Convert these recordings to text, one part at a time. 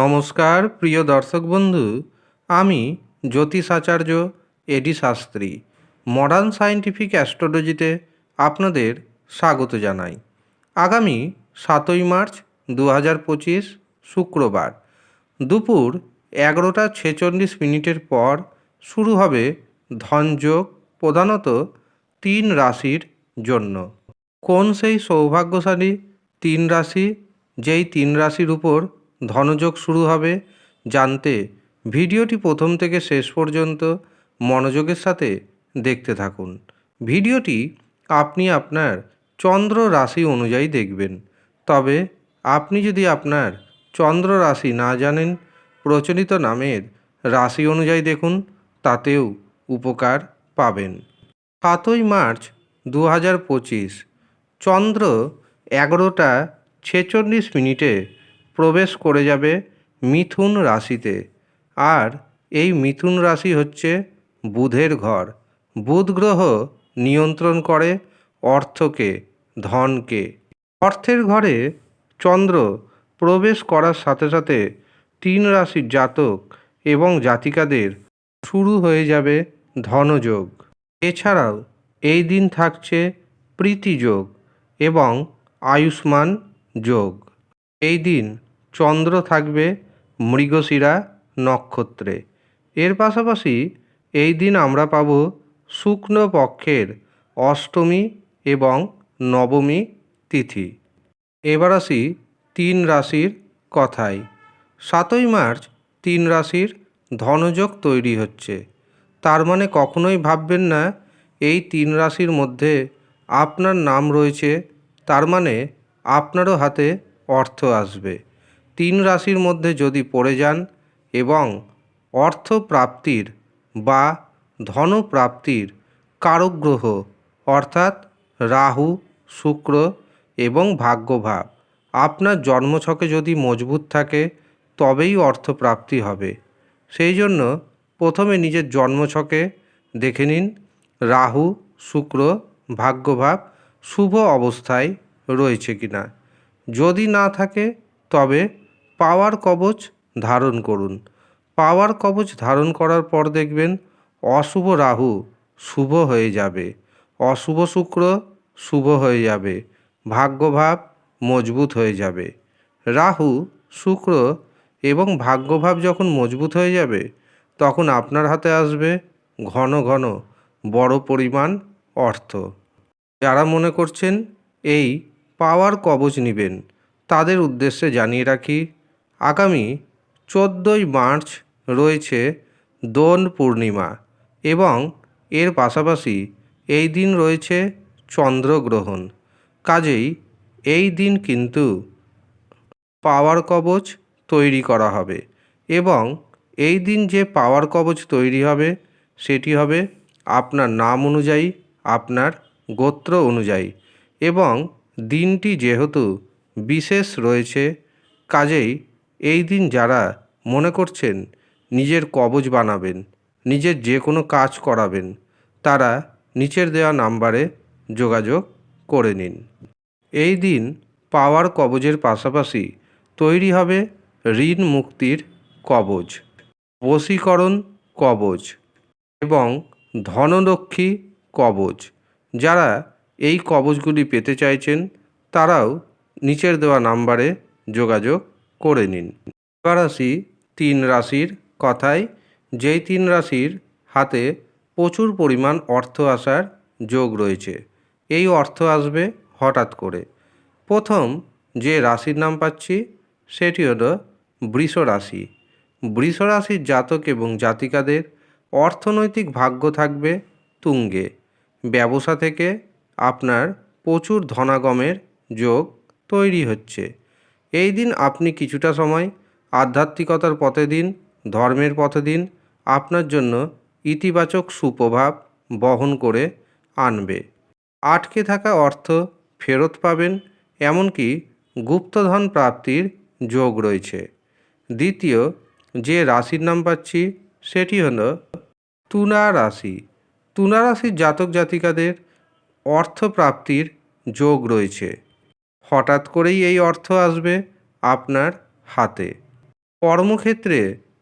নমস্কার, প্রিয় দর্শক বন্ধু। আমি জ্যোতিষ আচার্য A D Shastri. Modern scientific অ্যাস্ট্রোলজিতে আপনাদের স্বাগত জানাই। আগামী সাতই মার্চ দু হাজার পঁচিশ, শুক্রবার। দুপুর এগারোটা ছেচল্লিশ মিনিটের পর শুরু হবে ধনযোগ প্রধানত তিন রাশির জন্য। কোন সেই সৌভাগ্যশালী তিন রাশি, যেই তিন রাশির উপর ধনযোগ শুরু হবে। জানতে ভিডিওটি প্রথম থেকে শেষ পর্যন্ত মনোযোগের সাথে দেখতে থাকুন। ভিডিওটি আপনি আপনার চন্দ্র রাশি অনুযায়ী দেখবেন। তবে আপনি যদি আপনার চন্দ্র রাশি না জানেন, প্রচলিত নামের রাশি অনুযায়ী দেখুন, তাতেও উপকার পাবেন। সাতই মার্চ দু হাজার পঁচিশ, চন্দ্র এগারোটা ছেচল্লিশ মিনিটে প্রবেশ করে যাবে মিথুন রাশিতে। আর এই মিথুন রাশি হচ্ছে বুধের ঘর। বুধ গ্রহ নিয়ন্ত্রণ করে অর্থকে, ধনকে। অর্থের ঘরে চন্দ্র প্রবেশ করার সাথে সাথে তিন রাশির জাতক এবং জাতিকাদের শুরু হয়ে যাবে ধনযোগ। এছাড়াও এই দিন থাকছে প্রীতিযোগ এবং আয়ুষ্মান যোগ। এই দিন চন্দ্র থাকবে মৃগশিরা নক্ষত্রে। এর পাশাপাশি এই দিন আমরা পাব শুক্ল পক্ষের অষ্টমী এবং নবমী তিথি। এবার আসি তিন রাশির কথায়। সাতই মার্চ তিন রাশির ধনযোগ তৈরি হচ্ছে। তার মানে কখনোই ভাববেন না, এই তিন রাশির মধ্যে আপনার নাম রয়েছে, তার মানে আপনারও হাতে অর্থ আসবে। তিন রাশির মধ্যে যদি পড়ে যান এবং অর্থ প্রাপ্তির বা ধনপ্রাপ্তির কারক গ্রহ অর্থাৎ রাহু, শুক্র এবং ভাগ্যভাব, আপনার জন্মছকে যদি মজবুত থাকে, তবেই অর্থপ্রাপ্তি হবে। সেই জন্য প্রথমে নিজের জন্মছকে দেখে নিন। রাহু, শুক্র, ভাগ্যভাব শুভ অবস্থায় রয়েছে কিনা। যদি না থাকে, তবে পাওয়ার কবচ ধারণ করুন। পাওয়ার কবচ ধারণ করার পর দেখবেন অশুভ রাহু শুভ হয়ে যাবে। অশুভ শুক্র শুভ হয়ে যাবে। ভাগ্যভাব মজবুত হয়ে যাবে। রাহু, শুক্র এবং ভাগ্যভাব যখন মজবুত হয়ে যাবে, তখন আপনার হাতে আসবে ঘন ঘন বড় পরিমাণ অর্থ। যারা মনে করছেন এই পাওয়ার কবচ নেবেন, তাদের উদ্দেশ্যে জানিয়ে রাখি আগামী চোদ্দোই মার্চ রয়েছে দোল পূর্ণিমা এবং এর পাশাপাশি এই দিন রয়েছে চন্দ্রগ্রহণ। কাজেই এই দিন কিন্তু পাওয়ার কবচ তৈরি করা হবে এবং এই দিন যে পাওয়ার কবচ তৈরি হবে সেটি হবে আপনার নাম অনুযায়ী, আপনার গোত্র অনুযায়ী এবং দিনটি যেহেতু বিশেষ রয়েছে, কাজেই এই দিন যারা মনে করছেন নিজের কবচ বানাবেন, নিজের যে কোনো কাজ করাবেন, তারা নিচের দেওয়া নাম্বারে যোগাযোগ করে নিন। এই দিন পাওয়ার কবজের পাশাপাশি তৈরি হবে ঋণ মুক্তির কবজ, বশীকরণ কবচ এবং ধনলক্ষ্মী কবচ যারা এই কবচগুলি পেতে চাইছেন, তারাও নিচের দেওয়া নাম্বারে যোগাযোগ করে নিন। এবার আসি তিন রাশির কথায় যেই তিন রাশির হাতে প্রচুর পরিমাণ অর্থ আসার যোগ রয়েছে, এই অর্থ আসবে হঠাৎ করে। প্রথম যে রাশির নাম পাচ্ছি, সেটি হলো বৃষ রাশি। বৃষ রাশির জাতক এবং জাতিকাদের অর্থনৈতিক ভাগ্য থাকবে তুঙ্গে। ব্যবসা থেকে আপনার প্রচুর ধনাগমের যোগ তৈরি হচ্ছে। এই দিন আপনি কিছুটা সময় আধ্যাত্মিকতার পথে দিন, ধর্মের পথে দিন, আপনার জন্য ইতিবাচক সুপ্রভাব বহন করে আনবে। আটকে থাকা অর্থ ফেরত পাবেন, এমনকি গুপ্তধন প্রাপ্তির যোগ রয়েছে। দ্বিতীয়, যে রাশির নাম পাচ্ছি, সেটি হল তুলা রাশি। তুলা রাশির জাতক জাতিকাদের অর্থপ্রাপ্তির যোগ রয়েছে। হঠাৎ করেই এই অর্থ আসবে আপনার হাতে। কর্মক্ষেত্রে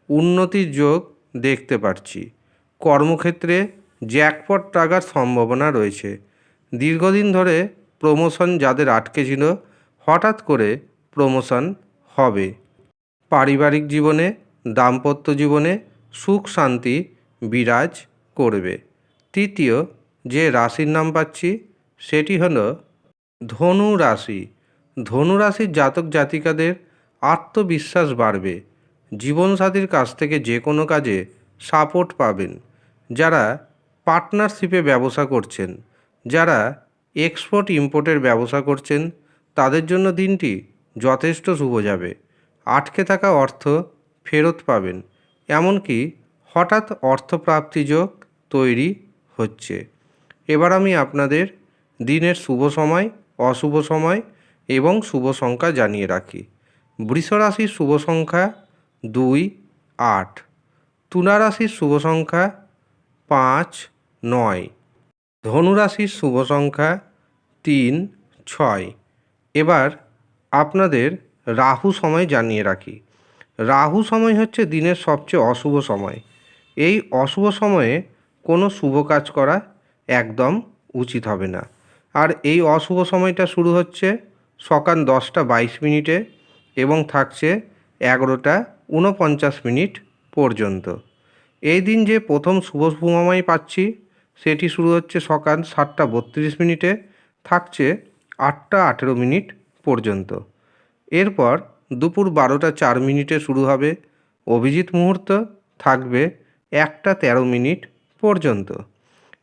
উন্নতির যোগ দেখতে পাচ্ছি কর্মক্ষেত্রে জ্যাকপট টাকার সম্ভাবনা রয়েছে। দীর্ঘদিন ধরে প্রমোশন যাদের আটকে ছিল, হঠাৎ করে প্রমোশন হবে। পারিবারিক জীবনে, দাম্পত্য জীবনে সুখ, শান্তি বিরাজ করবে। তৃতীয় যে রাশির নাম পাচ্ছি, সেটি হলো ধনু রাশি। ধনু রাশির জাতক জাতিকাদের আত্মবিশ্বাস বাড়বে। জীবনসাথীর কাছ থেকে যে কোনো কাজে সাপোর্ট পাবেন। যারা পার্টনারশিপে ব্যবসা করছেন, যারা এক্সপোর্ট ইম্পোর্টের ব্যবসা করছেন, তাদের জন্য দিনটি যথেষ্ট শুভ যাবে। আটকে থাকা অর্থ ফেরত পাবেন। এমনকি হঠাৎ অর্থপ্রাপ্তি যোগ তৈরি হচ্ছে। এবার আমি আপনাদের দিনের শুভ সময়, অশুভ সময় এবং শুভ সংখ্যা জানিয়ে রাখি। বৃষ রাশির শুভ সংখ্যা দুই, আট। তুলা রাশির শুভ সংখ্যা পাঁচ, নয়। ধনুরাশির শুভ সংখ্যা তিন, ছয়। এবার আপনাদের রাহু সময় জানিয়ে রাখি। রাহু সময় হচ্ছে দিনের সবচেয়ে অশুভ সময়। এই অশুভ সময়ে কোনো শুভ কাজ করা একদম উচিত হবে না। আর এই অশুভ সময়টা শুরু হচ্ছে সকাল দশটা বাইশ মিনিটে এবং থাকছে এগারোটা ঊনপঞ্চাশ মিনিট পর্যন্ত। এই দিন যে প্রথম শুভ সময় পাচ্ছি, সেটি শুরু হচ্ছে সকাল সাতটা বত্রিশ মিনিটে, থাকছে আটটা আঠেরো মিনিট পর্যন্ত। এরপর দুপুর বারোটা চার মিনিটে শুরু হবে অভিজিৎ মুহূর্ত, থাকবে একটা তেরো মিনিট পর্যন্ত।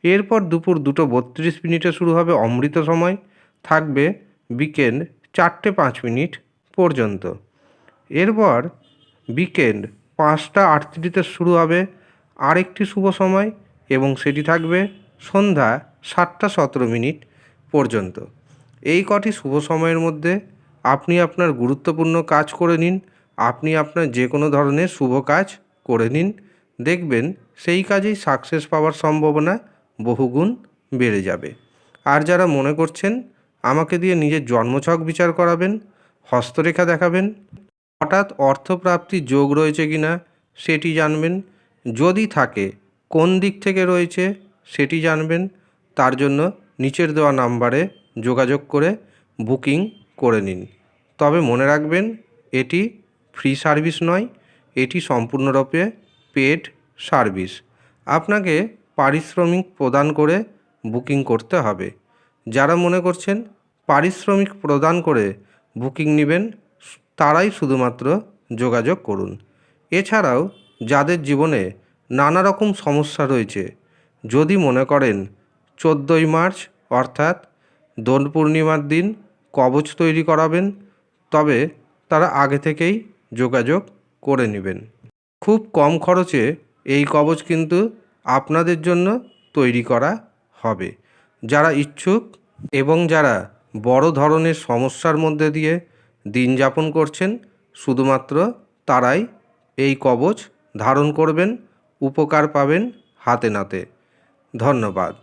এরপর দুপুর দুটো বত্রিশ মিনিটে শুরু হবে অমৃত সময়, থাকবে বিকেল চারটে পাঁচ মিনিট পর্যন্ত। এরপর বিকেন্ড পাঁচটা আটত্রিশে শুরু হবে আরেকটি শুভ সময় এবং সেটি থাকবে সন্ধ্যা সাতটা সতেরো মিনিট পর্যন্ত। এই কটি শুভ সময়ের মধ্যে আপনি আপনার গুরুত্বপূর্ণ কাজ করে নিন, আপনি আপনার যে কোনো ধরনের শুভ কাজ করে নিন, দেখবেন সেই কাজেই সাকসেস পাওয়ার সম্ভাবনা বহুগুণ বেড়ে যাবে। আর যারা মনে করছেন আমাকে দিয়ে নিজের জন্মছক বিচার করাবেন, হস্তরেখা দেখাবেন। হঠাৎ অর্থপ্রাপ্তির যোগ রয়েছে কি না সেটি জানবেন। যদি থাকে, কোন দিক থেকে রয়েছে সেটি জানবেন। তার জন্য নিচের দেওয়া নাম্বারে যোগাযোগ করে বুকিং করে নিন। তবে মনে রাখবেন, এটি ফ্রি সার্ভিস নয়, এটি সম্পূর্ণরূপে পেড সার্ভিস। আপনাকে পারিশ্রমিক প্রদান করে বুকিং করতে হবে। যারা মনে করছেন পারিশ্রমিক প্রদান করে বুকিং নেবেন, তারাই শুধুমাত্র যোগাযোগ করুন। এছাড়াও যাদের জীবনে নানা রকম সমস্যা রয়েছে, যদি মনে করেন চোদ্দোই মার্চ, অর্থাৎ দোল পূর্ণিমার দিন কবচ তৈরি করাবেন, তবে তারা আগে থেকেই যোগাযোগ করে নেবেন। খুব কম খরচে এই কবচ কিন্তু আপনাদের জন্য তৈরি করা হবে। যারা ইচ্ছুক এবং যারা বড় ধরনের সমস্যার মধ্যে দিয়ে দিন যাপন করছেন, শুধুমাত্র তারাই এই কবচ ধারণ করবেন, উপকার পাবেন হাতে নাতে। ধন্যবাদ।